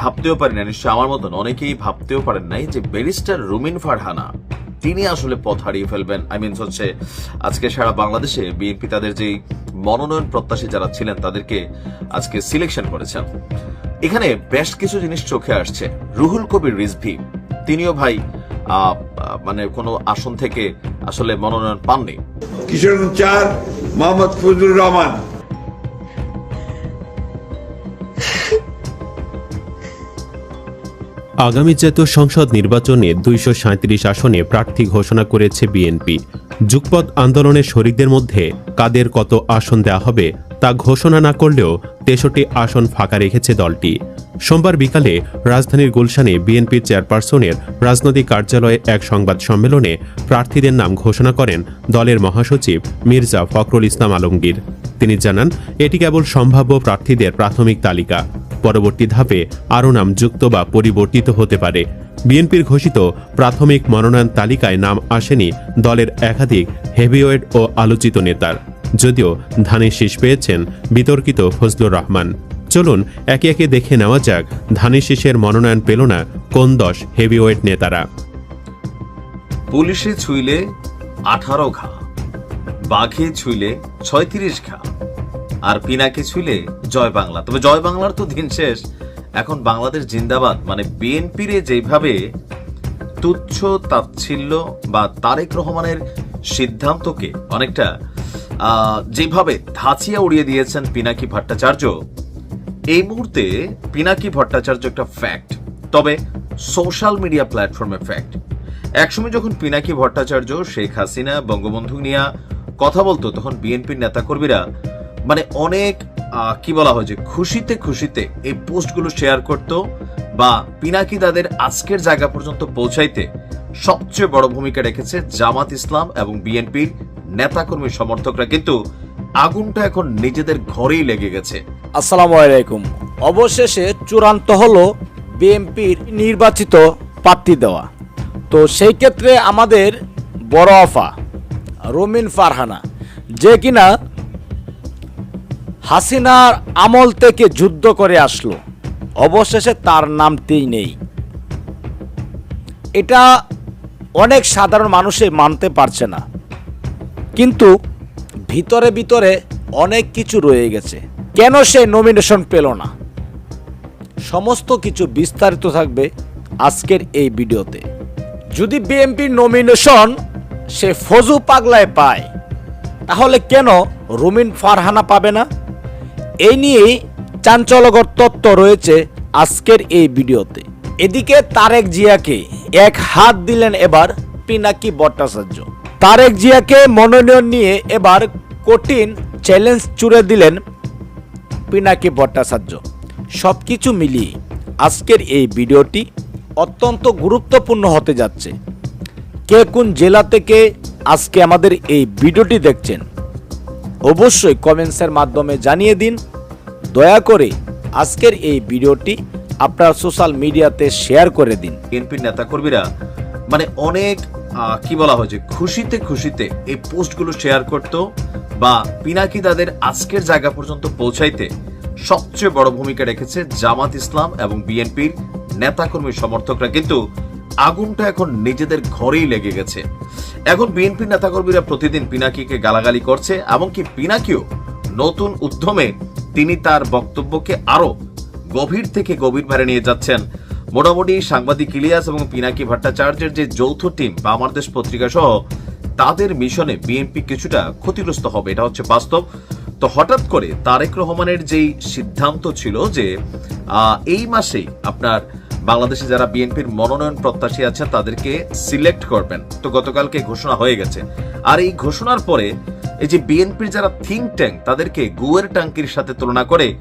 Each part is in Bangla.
ভাবতেও পারি না নিশ্চয় আমার মতন অনেকেই ভাবতেও পারেন নাই যে ব্যারিস্টার রুমিন ফারহানা, তিনি আসলে পথ হারিয়ে ফেলবেন। আই মিনস হচ্ছে আজকে সারা বাংলাদেশে বিএনপি তাদের যেই মনোনয়ন প্রত্যাশী যারা ছিলেন, তাদেরকে আজকে সিলেকশন করেছেন। এখানে বেশ কিছু জিনিস চোখে আসছে। রুহুল কবির রিজভি, তিনিও ভাই মানে কোনো আসন থেকে আসলে মনোনয়ন পাননি। কিশোরগঞ্জ চার, মোহাম্মদ ফজলুর রহমান। আগামী জাতীয় সংসদ নির্বাচনে দুইশো আসনে প্রার্থী ঘোষণা করেছে বিএনপি। যুগপৎ আন্দোলনের শরিকদের মধ্যে কাদের কত আসন দেওয়া হবে তা ঘোষণা না করলেও তেষট্টি আসন ফাঁকা রেখেছে দলটি। সোমবার বিকালে রাজধানীর গুলশানে বিএনপি চেয়ারপারসনের রাজনৈতিক কার্যালয়ে এক সংবাদ সম্মেলনে প্রার্থীদের নাম ঘোষণা করেন দলের মহাসচিব মির্জা ফখরুল ইসলাম আলমগীর। তিনি জানান, এটি কেবল সম্ভাব্য প্রার্থীদের প্রাথমিক তালিকা। পরবর্তী ধাপে আরও নাম যুক্ত বা পরিবর্তিত হতে পারে। বিএনপির ঘোষিত প্রাথমিক মনোনয়ন তালিকায় নাম আসেনি দলের একাধিক হেভিওয়েট ও আলোচিত নেতার। যদিও ধানের শীষ পেয়েছেন বিতর্কিত ফজলুর রহমান। চলুন একে একে দেখে নেওয়া যাক ধানের শীষের মনোনয়ন পেল না কোন দশ হেভিওয়েট নেতারা। পুলিশে ছুইলে আঠারো ঘা, বাঘে ছুইলে ছয়ত্রিশ ঘা আর পিনাকে ছুইলে জয় বাংলা। তবে জয় বাংলার তো দিন শেষ। এখন বাংলাদেশ জিন্দাবাদ। মানে বিএনপির যেভাবে তুচ্ছ তাচ্ছিল্য বা তারেক রহমানের সিদ্ধান্তকে অনেকটা যেভাবে ধাঁচিয়া উড়িয়ে দিয়েছেন পিনাকি ভট্টাচার্য, এই মুহূর্তে পিনাকি ভট্টাচার্য একটা ফ্যাক্ট তবে সোশ্যাল মিডিয়া প্ল্যাটফর্মে ফ্যাক্ট একসময় যখন পিনাকি ভট্টাচার্য, শেখ হাসিনা, বঙ্গবন্ধু নিয়ে কথা বলতো, তখন বিএনপির নেতাকর্মীরা মানে অনেক কি বলা হয় যে খুশিতে খুশিতে এই পোস্টগুলো শেয়ার করত বা পিনাকি তাদের আজকের জায়গা পর্যন্ত পৌঁছাইতে সবচেয়ে বড় ভূমিকা রেখেছে জামাত ইসলাম এবং বিএনপির নেতাকর্মী সমর্থকরা। কিন্তু আগুনটা এখন নিজেদের ঘরেই লেগে গেছে। আসসালামু আলাইকুম। অবশেষে চূড়ান্ত হলো বিএনপির নির্বাচিত প্রার্থী দেওয়া। তো সেই ক্ষেত্রে আমাদের বড় আফা রমিন ফারহানা। যে কিনা হাসিনার আমল থেকে যুদ্ধ করে আসলো। অবশেষে তার নামতেই নেই। এটা অনেক সাধারণ মানুষে মানতে পারছে না। কিন্তু ভিতরে ভিতরে অনেক কিছু রয়ে গেছে। কেন সে নমিনেশন পেল না? সমস্ত কিছু বিস্তারিত থাকবে আজকের এই ভিডিওতে। যদি বিএনপির নমিনেশন সে ফজু পাগলায় পায়, তাহলে কেন রুমিন ফারহানা পাবে না? এই নিয়েই চাঞ্চল্যকর তত্ত্ব রয়েছে আজকের এই ভিডিওতে। এদিকে তারেক জিয়াকে এক হাত দিলেন এবার পিনাকি ভট্টাচার্য। তারেক জিয়াকে মনোনয়ন নিয়ে এবার কঠিন চ্যালেঞ্জ চুড়ে দিলেন পিনাকি ভট্টাচার্য। সব কিছু মিলিয়ে আজকের এই ভিডিওটি অত্যন্ত গুরুত্বপূর্ণ হতে যাচ্ছে। কে কোন জেলা থেকে আজকে আমাদের এই ভিডিওটি দেখছেন অবশ্যই কমেন্টসের মাধ্যমে জানিয়ে দিন। দয়া করে আজকের এই ভিডিওটি আপনার সোশ্যাল মিডিয়াতে শেয়ার করে দিন। বিএনপির নেতাকর্মীরা মানে অনেক কি বলা হয় যে, খুশিতে খুশিতে এই পোস্টগুলো শেয়ার করত বা পিনাকি তাদের আজকের জায়গা পর্যন্ত পৌঁছাইতে সবচেয়ে বড় ভূমিকা রেখেছে জামাত ইসলাম এবং বিএনপির নেতাকর্মী সমর্থকরা। কিন্তু আগুনটা এখন নিজেদের ঘরেই লেগে গেছে। এখন বিএনপি নেতাকর্মীরা প্রতিদিন পিনাকিকে গালাগালি করছে, এমনকি পিনাকিও নতুন উদ্যমে তিনি তার বক্তব্যকে আরও গভীর থেকে গভীর ভারে নিয়ে যাচ্ছেন। মোটামুটি সাংবাদিক ইলিয়াস এবং পিনাকি ভট্টাচার্যের যে যৌথ টিম বা আমার দেশ পত্রিকা সহ তাদের মিশনে বিএনপি কিছুটা ক্ষতিগ্রস্ত হবে, এটা হচ্ছে বাস্তব। তো হঠাৎ করে তারেক রহমানের যেই সিদ্ধান্ত ছিল যে এই মাসেই আপনার বাংলাদেশে যারা বিএনপির মনোনয়ন প্রত্যাশী আছে তাদেরকে সিলেক্ট করবেন। তো গতকালকে ঘোষণা হয়ে গেছে। আর এই ঘোষণার পরে এই যে বিএনপির যারা থিঙ্ক ট্যাঙ্ক তাদেরকে গুয়ের ট্যাঙ্কির সাথে তুলনা করে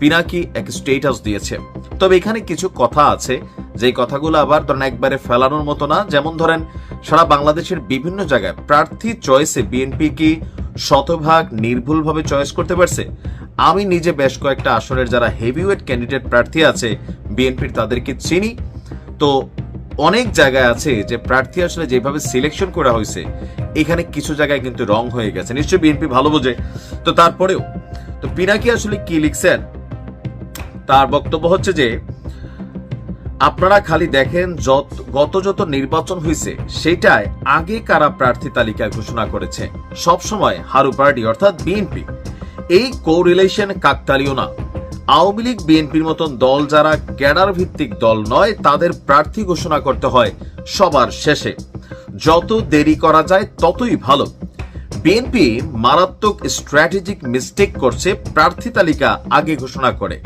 পিনাকি এক স্টেটাস দিয়েছে। তবে এখানে কিছু কথা আছে। যে কথাগুলো আবার ধরেন একবারে ফেলানোর মতো না। যেমন ধরেন, সারা বাংলাদেশের বিভিন্ন জায়গায় প্রার্থী চয়েসে বিএনপি কি শতভাগ নির্ভুলভাবে চয়েস করতে পারছে? আমি নিজে বেশ কয়েকটা আসনের যারা হেভিওয়েট ক্যান্ডিডেট প্রার্থী আছে বিএনপির তাদেরকে চিনি। তো অনেক জায়গায় আছে যে প্রার্থী আসলে যেভাবে সিলেকশন করা হয়েছে, এখানে কিছু জায়গায় কিন্তু রং হয়ে গেছে। নিশ্চয়ই বিএনপি ভালো বোঝে। তো তারপরেও, তো পিনাকি আসলে কি লিখছেন? তার বক্তব্য হচ্ছে যে, আপনারা খালি দেখেন যত, গত যত নির্বাচন হয়েছে সেটাই আগে কারা প্রার্থী তালিকা ঘোষণা করেছে? সব সময় হারু পার্টি অর্থাৎ বিএনপি। এই কোরিলেশন কাকতালীয় না। আওয়ামী লীগ, বিএনপির মতন দল যারা ক্যাডার ভিত্তিক দল নয়, তাদের প্রার্থী ঘোষণা করতে হয় সবার শেষে। যত দেরি করা যায়, ততই ভালো। বিএনপি মারাত্মক স্ট্র্যাটেজিক মিস্টেক করছে, প্রার্থী তালিকা আগে ঘোষণা করে।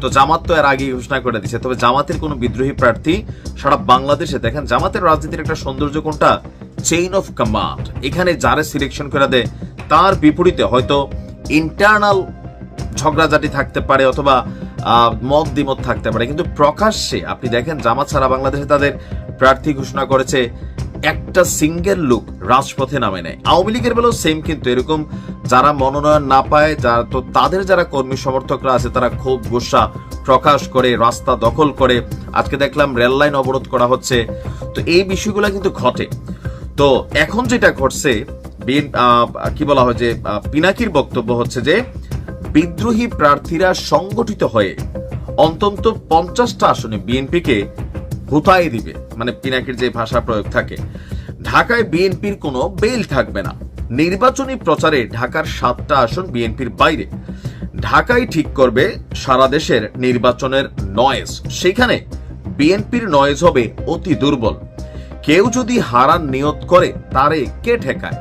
তো জামাত তো এর আগে ঘোষণা করে দিচ্ছে তবে জামাতের কোনো বিদ্রোহী প্রার্থী সারা বাংলাদেশে, দেখেন জামাতের রাজনীতির একটা সৌন্দর্য কোনটা? চেইন অফ কমান্ড এখানে যারা সিলেকশন করে দেয়, তার বিপরীতে হয়তো ইন্টারনাল ঝগড়াঝাটি থাকতে পারে অথবা মত দ্বিমত থাকতে পারে। কিন্তু প্রকাশ্যে আপনি দেখেন, জামাত সারা বাংলাদেশে তাদের প্রার্থী ঘোষণা করেছে, একটা সিঙ্গেল লোক রাজপথে নামে নেয়। আওয়ামী লীগের বেলাও সেম কিন্তু এরকম যারা মনোনয়ন না পায় যারা তো তাদের যারা কর্মী সমর্থকরা আছে, তারা খুব গোসা প্রকাশ করে, রাস্তা দখল করে, আজকে দেখলাম রেল লাইন অবরোধ করা হচ্ছে। তো এই বিষয়গুলো কিন্তু ঘটে। তো এখন যেটা ঘটছে কি বলা হয় যে পিনাকির বক্তব্য হচ্ছে যে বিদ্রোহী প্রার্থীরা সংগঠিত হয়ে অন্তত পঞ্চাশটা আসনে বিএনপিকে হুতাই দিবে? মানে পিনাকির যে ভাষা প্রয়োগ থাকে। ঢাকায় বিএনপির কোনো বেল থাকবে না। নির্বাচনী প্রচারে ঢাকার সাতটা আসন বিএনপির বাইরে। ঢাকায় ঠিক করবে সারা দেশের নির্বাচনের নয়েজ। সেখানে বিএনপির নয়েজ হবে অতি দুর্বল। কেউ যদি হারান নিয়ত করে, তারে কে ঠেকায়?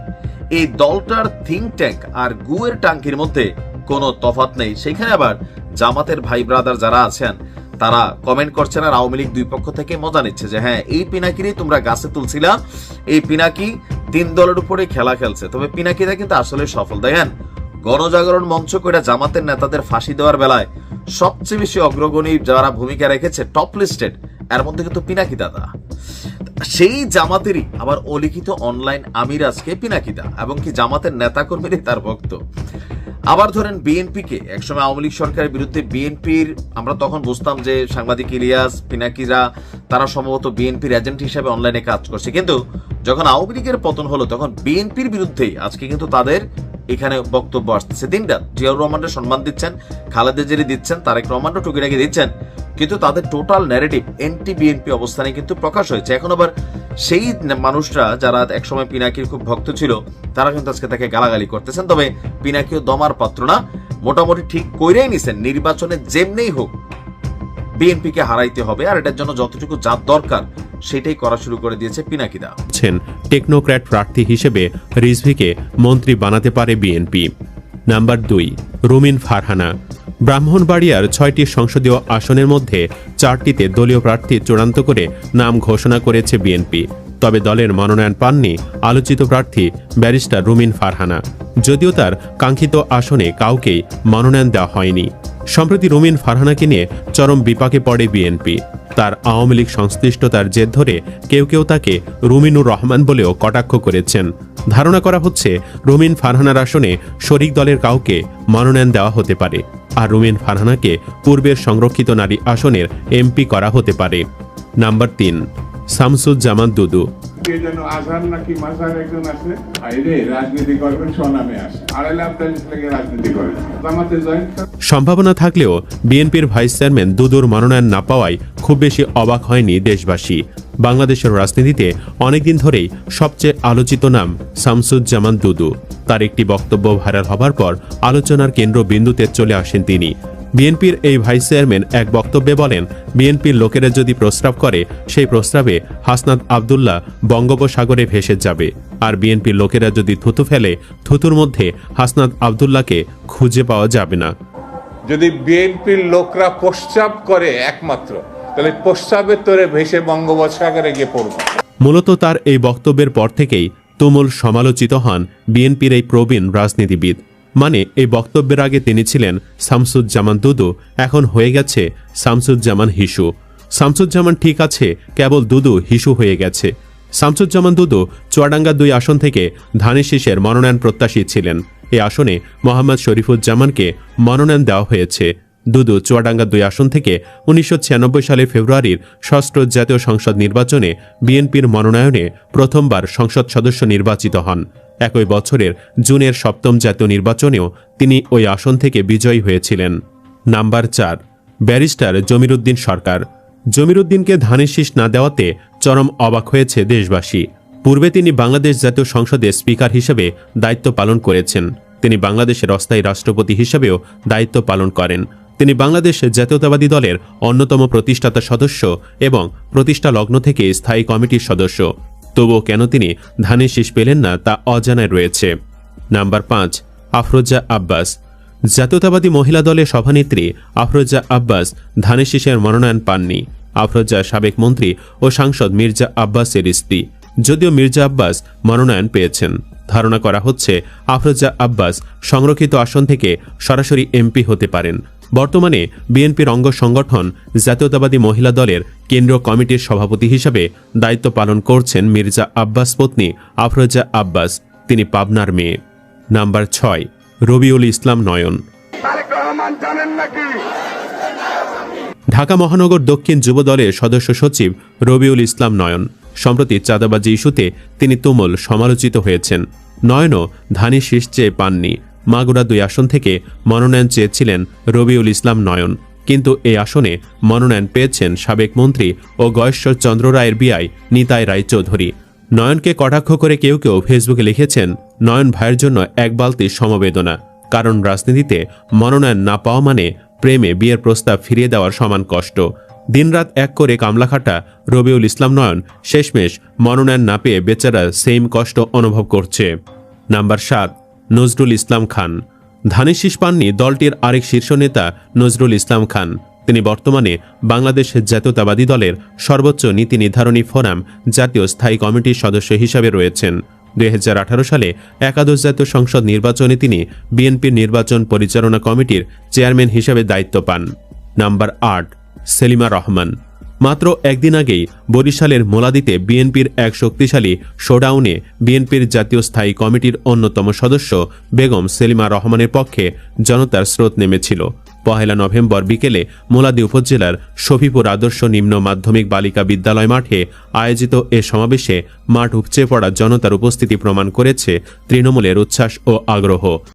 এই দলটার থিঙ্ক ট্যাঙ্ক আর গুয়ের টাঙ্কির মধ্যে কোনো তফাত নেই। সেখানে আবার জামাতের ভাই ব্রাদার যারা আছেন, তারা কমেন্ট করছেন আর আওয়ামী লীগ দুই পক্ষ থেকে মজা নিচ্ছে যে হ্যাঁ এই পিনাকিরই তোমরা গাছে তুলছিলা। এই পিনাকি তিন দলের উপরে খেলা খেলছে। তবে পিনাকিরা কিন্তু আসলে সফল। দেখেন, গণজাগরণ মঞ্চ করে জামাতের নেতাদের ফাঁসি দেওয়ার বেলায় সবচেয়ে বেশি অগ্রগণী যারা ভূমিকা রেখেছে টপ লিস্টেড এর মধ্যে কিন্তু পিনাকি দাদা। সেই জামাতেরই আবার অলিখিত অনলাইন আমির আজকে পিনাকিদা এবং কি জামাতের নেতাকর্মীরাই তার ভক্ত। আবার ধরেন বিএনপিকে, একসময় আওয়ামী লীগ সরকারের বিরুদ্ধে বিএনপির, আমরা তখন বুঝতাম যে সাংবাদিক ইলিয়াস, পিনাকিরা, তারা সম্ভবত বিএনপির এজেন্ট হিসেবে অনলাইনে কাজ করছে। কিন্তু যখন আওয়ামী লীগের পতন হলো, তখন বিএনপির বিরুদ্ধেই আজকে কিন্তু তাদের এখানে বক্তব্য আসছে দিনটা জিয়াউর রহমানের সম্মান দিচ্ছেন, খালেদা জেরি দিচ্ছেন, তারেক রহমানও টুকিটাকি দিচ্ছেন। কিন্তু তাদের টোটাল ন্যারেটিভ এনটি বিএনপি অবস্থানে কিন্তু প্রকাশ হয়েছে। এখন আবার সেই মানুষরা যারা একসময় পিনাকির খুব ভক্ত ছিল, তারা কিন্তু আজকে তাকে গালাগালি করতেছেন। তবে পিনাকিও দমার পাত্র না। মোটামুটি ঠিক কইরেই নিছেন, নির্বাচনে যেমনেই হোক বিএনপিকে হারাইতে হবে। আর এটার জন্য যতটুকু যা দরকার, সেটাই করা শুরু করে দিয়েছে পিনাকিদা। টেকনোক্র্যাট প্রার্থী হিসেবে রিজভিকে মন্ত্রী বানাতে পারে বিএনপি নাম্বার দুই, রুমিন ফারহানা। ব্রাহ্মণবাড়িয়ার ছয়টি সংসদীয় আসনের মধ্যে চারটিতে দলীয় প্রার্থী চূড়ান্ত করে নাম ঘোষণা করেছে বিএনপি। তবে দলের মনোনয়ন পাননি আলোচিত প্রার্থী ব্যারিস্টার রুমিন ফারহানা। যদিও তার কাঙ্ক্ষিত আসনে কাউকেই মনোনয়ন দেওয়া হয়নি। সম্প্রতি রুমিন ফারহানাকে নিয়ে চরম বিপাকে পড়ে বিএনপি। তার আওয়ামী লীগ সংশ্লিষ্টতার জের ধরে কেউ কেউ তাকে রুমিনুর রহমান বলেও কটাক্ষ করেছেন। ধারণা করা হচ্ছে রুমিন ফারহানার আসনে শরিক দলের কাউকে মনোনয়ন দেওয়া হতে পারে, আর রুমিন ফারহানাকে পূর্বের সংরক্ষিত নারী আসনের এমপি করা হতে পারে। নাম্বার তিন, শামসুজ্জামান দুদু। কে যেন আজহার নাকি একজন আছে? রাজনীতি করবেন আড়াই লাখ রাজনীতি জামাতে জয়েন সম্ভাবনা থাকলেও বিএনপির ভাইস চেয়ারম্যান দুদুর মনোনয়ন না পাওয়ায় খুব বেশি অবাক হয়নি দেশবাসী। বাংলাদেশের রাজনীতিতে অনেকদিন ধরেই সবচেয়ে আলোচিত নাম শামসুজ্জামান দুদু। তার একটি বক্তব্য ভাইরাল হবার পর আলোচনার কেন্দ্রবিন্দুতে চলে আসেন তিনি। বিএনপির এই ভাইস চেয়ারম্যান এক বক্তব্যে বলেন বিএনপির লোকেরা যদি প্রস্তাব করে সেই প্রস্তাবে হাসনাত আবদুল্লাহ বঙ্গোপসাগরে ভেসে যাবে। আর বিএনপির লোকেরা যদি থুতু ফেলে থুতুর মধ্যে হাসনাত আবদুল্লাহকে খুঁজে পাওয়া যাবে না। যদি বিএনপির লোকরা প্রস্তাব করে একমাত্র তাহলে প্রস্তাবের তোরে ভেসে বঙ্গোপসাগরে গিয়ে পড়বে। মূলত তার এই বক্তব্যের পর থেকেই তুমুল সমালোচিত হন বিএনপির এই প্রবীণ রাজনীতিবিদ। মানে এই বক্তব্যের আগে তিনি ছিলেন শামসুজ্জামান দুদু, এখন হয়ে গেছে শামসুজ্জামান হিসু। শামসুজ্জামান ঠিক আছে, কেবল দুদু হিসু হয়ে গেছে। শামসুজ্জামান দুদু চুয়াডাঙ্গা দুই আসন থেকে ধানের শীষের মনোনয়ন প্রত্যাশী ছিলেন। এই আসনে মোহাম্মদ শরীফুজ্জামানকে মনোনয়ন দেওয়া হয়েছে। দুদু চুয়াডাঙ্গা দুই আসন থেকে উনিশশো ছিয়ানব্বই সালে ফেব্রুয়ারির ষষ্ঠ জাতীয় সংসদ নির্বাচনে বিএনপির মনোনয়নে প্রথমবার সংসদ সদস্য নির্বাচিত হন। একই বছরের জুনের সপ্তম জাতীয় নির্বাচনেও তিনি ওই আসন থেকে বিজয়ী হয়েছিলেন। নাম্বার চার, ব্যারিস্টার জমিরুদ্দিন সরকার। জমিরুদ্দিনকে ধানের শীষ না দেওয়াতে চরম অবাক হয়েছে দেশবাসী। পূর্বে তিনি বাংলাদেশ জাতীয় সংসদে স্পিকার হিসেবে দায়িত্ব পালন করেছেন। তিনি বাংলাদেশের অস্থায়ী রাষ্ট্রপতি হিসেবেও দায়িত্ব পালন করেন। তিনি বাংলাদেশ জাতীয়তাবাদী দলের অন্যতম প্রতিষ্ঠাতা সদস্য এবং প্রতিষ্ঠা লগ্ন থেকে স্থায়ী কমিটির সদস্য। তবুও কেন তিনি ধানের শীষ পেলেন না তা অজানায় রয়েছে। নাম্বার পাঁচ, আফরোজা আব্বাস। জাতীয়তাবাদী মহিলা দলের সভানেত্রী আফরোজা আব্বাস ধানের শীষের মনোনয়ন পাননি। আফরোজা সাবেক মন্ত্রী ও সাংসদ মির্জা আব্বাসের স্ত্রী। যদিও মির্জা আব্বাস মনোনয়ন পেয়েছেন। ধারণা করা হচ্ছে আফরোজা আব্বাস সংরক্ষিত আসন থেকে সরাসরি এমপি হতে পারেন। বর্তমানে বিএনপির অঙ্গ সংগঠন জাতীয়তাবাদী মহিলা দলের কেন্দ্রীয় কমিটির সভাপতি হিসেবে দায়িত্ব পালন করছেন মির্জা আব্বাস পত্নী আফরোজা আব্বাস। তিনি পাবনার মেয়ে। নাম্বার ছয় রবিউল ইসলাম নয়ন। ঢাকা মহানগর দক্ষিণ যুব দলের সদস্য সচিব রবিউল ইসলাম নয়ন। সম্প্রতি চাঁদাবাজি ইস্যুতে তিনি তুমুল সমালোচিত হয়েছেন। নয়নও ধানি শীষ চেয়ে পাননি। মাগুরা দুই আসন থেকে মনোনয়ন চেয়েছিলেন রবিউল ইসলাম নয়ন। কিন্তু এই আসনে মনোনয়ন পেয়েছেন সাবেক মন্ত্রী ও গয়েশ্বর চন্দ্র রায়ের বিআই নিতাই রায় চৌধুরী নয়নকে কটাক্ষ করে কেউ কেউ ফেসবুকে লিখেছেন, নয়ন ভাইয়ের জন্য এক বালতি সমবেদনা। কারণ রাজনীতিতে মনোনয়ন না পাওয়া মানে প্রেমে বিয়ের প্রস্তাব ফিরিয়ে দেওয়ার সমান কষ্ট। দিনরাত এক করে কামলাখাটা, রবিউল ইসলাম নয়ন, শেষমেশ মনোনয়ন না পেয়ে বেচারা সেম কষ্ট অনুভব করছে। নাম্বার সাত, নজরুল ইসলাম খান। ধানের শীষ পাননি দলটির আরেক শীর্ষ নেতা নজরুল ইসলাম খান। তিনি বর্তমানে বাংলাদেশ জাতীয়তাবাদী দলের সর্বোচ্চ নীতি নির্ধারণী ফোরাম জাতীয় স্থায়ী কমিটির সদস্য হিসাবে রয়েছেন। দুই হাজার আঠারো সালে একাদশ জাতীয় সংসদ নির্বাচনে তিনি বিএনপির নির্বাচন পরিচালনা কমিটির চেয়ারম্যান হিসাবে দায়িত্ব পান। নাম্বার আট, সেলিমা রহমান। মাত্র একদিন আগেই বরিশালের মোলাদিতে বিএনপির এক শক্তিশালী শোডাউনে বিএনপির জাতীয় স্থায়ী কমিটির অন্যতম সদস্য বেগম সেলিমা রহমানের পক্ষে জনতার স্রোত নেমেছিল। পহেলা নভেম্বর বিকেলে মোলাদি উপজেলার শফিপুর আদর্শ নিম্ন মাধ্যমিক বালিকা বিদ্যালয় মাঠে আয়োজিত এ সমাবেশে মাঠ উপচে পড়া জনতার উপস্থিতি প্রমাণ করেছে তৃণমূলের উচ্ছ্বাস ও আগ্রহ।